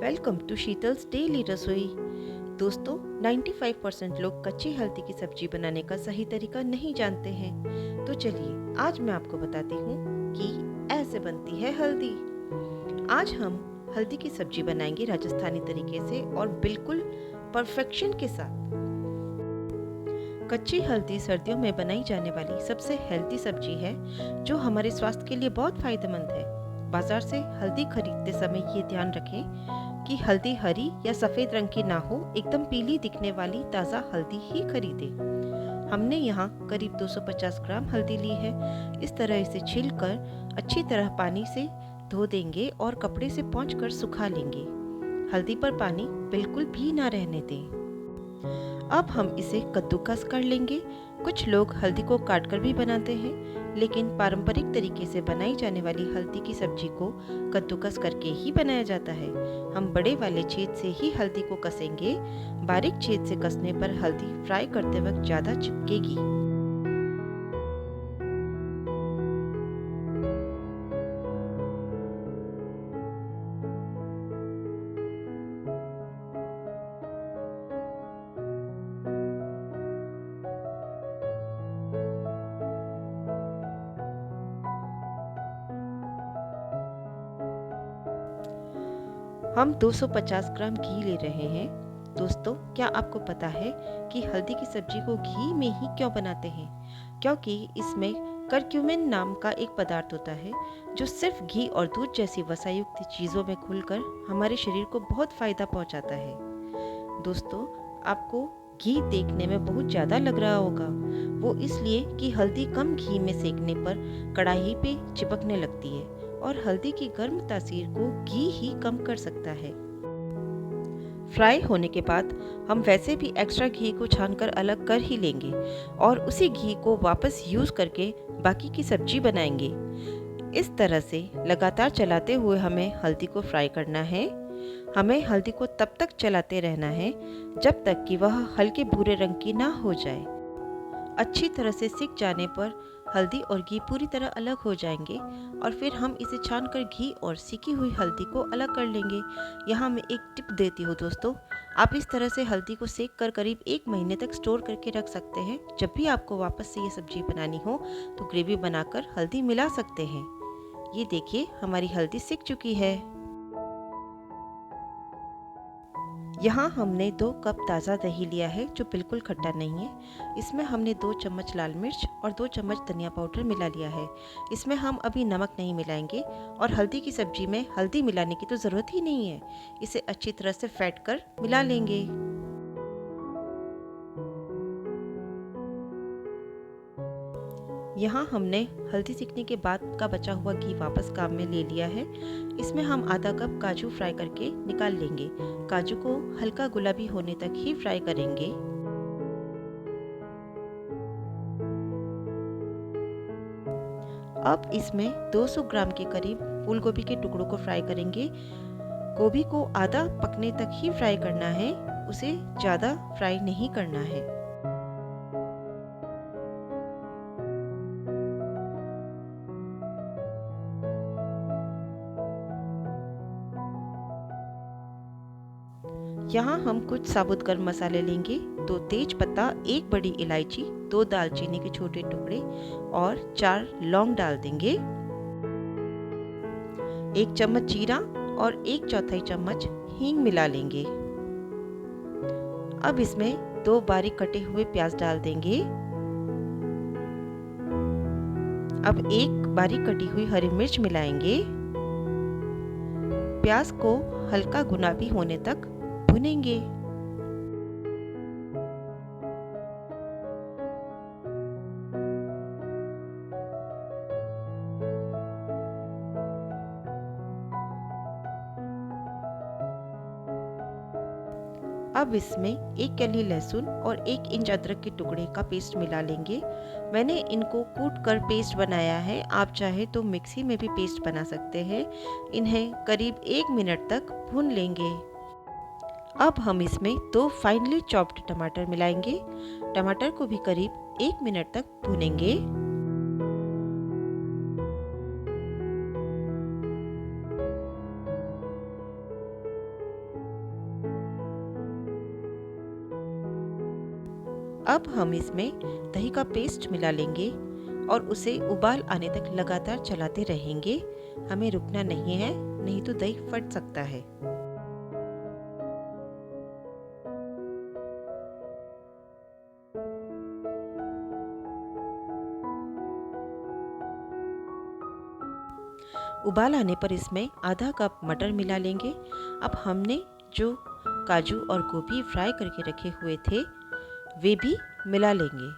Welcome to Sheetal's daily रसोई। दोस्तों 95 percent लोग कच्ची हल्दी की सब्ज़ी बनाने का सही तरीका नहीं जानते हैं। तो चलिए, आज मैं आपको बताती हूँ कि ऐसे बनती है हल्दी। आज हम हल्दी की सब्ज़ी बनाएँगे राजस्थानी तरीके से और बिल्कुल परफेक्शन के साथ। कच्ची हल्दी सर्दियों में बनाई जाने वाली सबसे हेल्दी सब्ज़ी है, जो हमारे स्वास्थ्य के लिए बहुत फ़ायदेमंद है। बाज़ार से हल्दी खरीदते समय ये ध्यान रखें कि हल्दी हरी या सफ़ेद रंग की ना हो, एकदम पीली दिखने वाली ताज़ा हल्दी ही खरीदे। हमने यहाँ करीब 250 ग्राम हल्दी ली है। इस तरह इसे छीलकर अच्छी तरह पानी से धो देंगे और कपड़े से पहुँच कर सुखा लेंगे। हल्दी पर पानी बिल्कुल भी ना रहने दें। अब हम इसे कद्दूकस कर लेंगे। कुछ लोग हल्दी को काट कर भी बनाते हैं। लेकिन पारंपरिक तरीके से बनाई जाने वाली हल्दी की सब्ज़ी को कद्दूकस करके ही बनाया जाता है। हम बड़े वाले छेद से ही हल्दी को कसेंगे। बारीक छेद से कसने पर हल्दी फ्राई करते वक्त ज़्यादा चिपकेगी। हम 250 ग्राम घी ले रहे हैं। दोस्तों, क्या आपको पता है कि हल्दी की सब्ज़ी को घी में ही क्यों बनाते हैं? क्योंकि इसमें करक्यूमिन नाम का एक पदार्थ होता है, जो सिर्फ़ घी और दूध जैसी वसायुक्त चीज़ों में खुलकर हमारे शरीर को बहुत फ़ायदा पहुंचाता है। दोस्तों, आपको घी देखने में बहुत ज़्यादा लग रहा होगा। वो इसलिए कि हल्दी कम घी में सेकने पर कढ़ाई पे चिपकने लगती है। और हल्दी की गर्म तासीर को घी ही कम कर सकता है। फ्राई होने के बाद हम वैसे भी एक्स्ट्रा घी को छानकर अलग कर ही लेंगे और उसी घी को वापस यूज़ करके बाकी की सब्ज़ी बनाएँगे। इस तरह से लगातार चलाते हुए हमें हल्दी को फ्राई करना है। हमें हल्दी को तब तक चलाते रहना है जब तक कि वह हल्के भूरे रंग की ना हो जाए। अच्छी तरह से सिक जाने पर हल्दी और घी पूरी तरह अलग हो जाएँगे और फिर हम इसे छान कर घी और सीखी हुई हल्दी को अलग कर लेंगे। यहाँ मैं एक टिप देती हूँ दोस्तों। आप इस तरह से हल्दी को सेक कर करीब एक महीने तक स्टोर करके रख सकते हैं। जब भी आपको वापस से ये सब्ज़ी बनानी हो तो ग्रेवी बनाकर हल्दी मिला सकते हैं। ये देखिए, हमारी हल्दी सीख चुकी है। यहाँ हमने दो कप ताज़ा दही लिया है, जो बिल्कुल खट्टा नहीं है। इसमें हमने दो चम्मच लाल मिर्च और दो चम्मच धनिया पाउडर मिला लिया है। इसमें हम अभी नमक नहीं मिलाएँगे और हल्दी की सब्ज़ी में हल्दी मिलाने की तो ज़रूरत ही नहीं है। इसे अच्छी तरह से फैट कर मिला लेंगे। यहाँ हमने हल्दी सीखने के बाद का बचा हुआ घी वापस काम में ले लिया है। इसमें हम आधा कप काजू फ्राई करके निकाल लेंगे। काजू को हल्का गुलाबी होने तक ही फ्राई करेंगे। अब इसमें 200 ग्राम के करीब फूल गोभी के टुकड़ों को फ्राई करेंगे। गोभी को आधा पकने तक ही फ्राई करना है। उसे ज़्यादा फ्राई नहीं करना है। यहाँ हम कुछ साबुत गर्म मसाले लेंगे, दो तेज पत्ता, एक बड़ी इलायची, दो दालचीनी के छोटे टुकड़े और चार लौंग डाल देंगे। एक चम्मच जीरा और एक चौथाई चम्मच हींग मिला लेंगे। अब इसमें दो बारीक कटे हुए प्याज डाल देंगे। अब एक बारीक कटी हुई हरी मिर्च मिलाएँगे। प्याज को हल्का गुलाबी होने तक भुनेंगे अब इसमें एक कली लहसुन और एक इंच अदरक के टुकड़े का पेस्ट मिला लेंगे। मैंने इनको कूट कर पेस्ट बनाया है। आप चाहे तो मिक्सी में भी पेस्ट बना सकते हैं। इन्हें करीब एक मिनट तक भून लेंगे। अब हम इसमें दो फाइनली चॉप्ड टमाटर मिलाएँगे। टमाटर को भी करीब एक मिनट तक भूनेंगे। अब हम इसमें दही का पेस्ट मिला लेंगे और उसे उबाल आने तक लगातार चलाते रहेंगे। हमें रुकना नहीं है, नहीं तो दही फट सकता है। उबाल आने पर इसमें आधा कप मटर मिला लेंगे। अब हमने जो काजू और गोभी फ्राई करके रखे हुए थे, वे भी मिला लेंगे।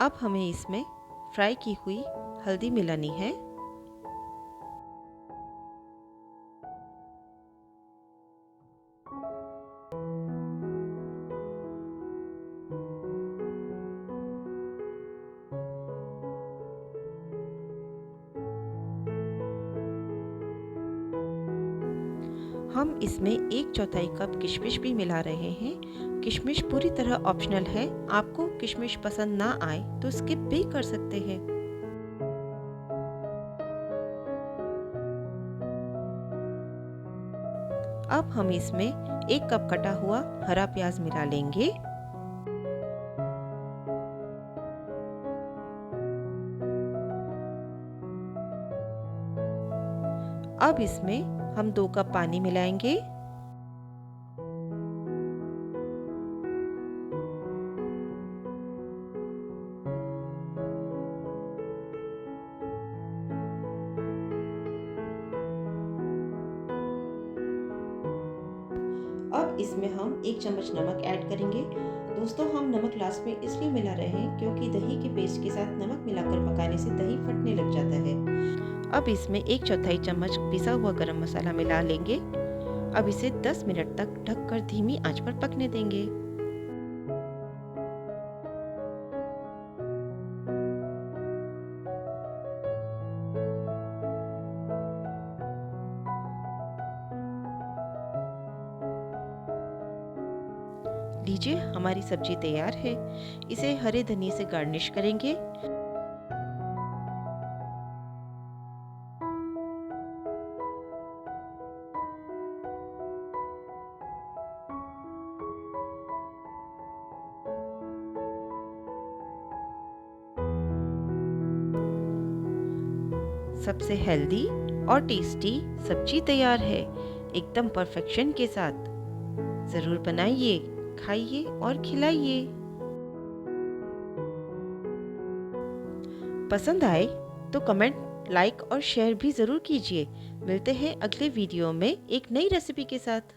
अब हमें इसमें फ्राई की हुई हल्दी मिलानी है। हम इसमें एक चौथाई कप किशमिश भी मिला रहे हैं। किशमिश पूरी तरह ऑप्शनल है। आपको किशमिश पसंद ना आए तो स्किप भी कर सकते हैं। अब हम इसमें एक कप कटा हुआ हरा प्याज मिला लेंगे। अब इसमें हम दो कप पानी मिलाएँगे। अब इसमें हम एक चम्मच नमक ऐड करेंगे। दोस्तों, हम नमक लास्ट में इसलिए मिला रहे हैं क्योंकि दही के पेस्ट के साथ नमक मिलाकर पकाने से दही फटने लग जाता है। अब इसमें एक चौथाई चम्मच पिसा हुआ गरम मसाला मिला लेंगे। अब इसे 10 मिनट तक ढककर धीमी आँच पर पकने देंगे। लीजिए, हमारी सब्ज़ी तैयार है। इसे हरे धनिया से गार्निश करेंगे। सबसे हेल्दी और टेस्टी सब्ज़ी तैयार है, एकदम परफेक्शन के साथ। ज़रूर बनाइए। खाइए और खिलाइए। पसंद आए तो कमेंट, लाइक और शेयर भी ज़रूर कीजिए। मिलते हैं अगले वीडियो में एक नई रेसिपी के साथ।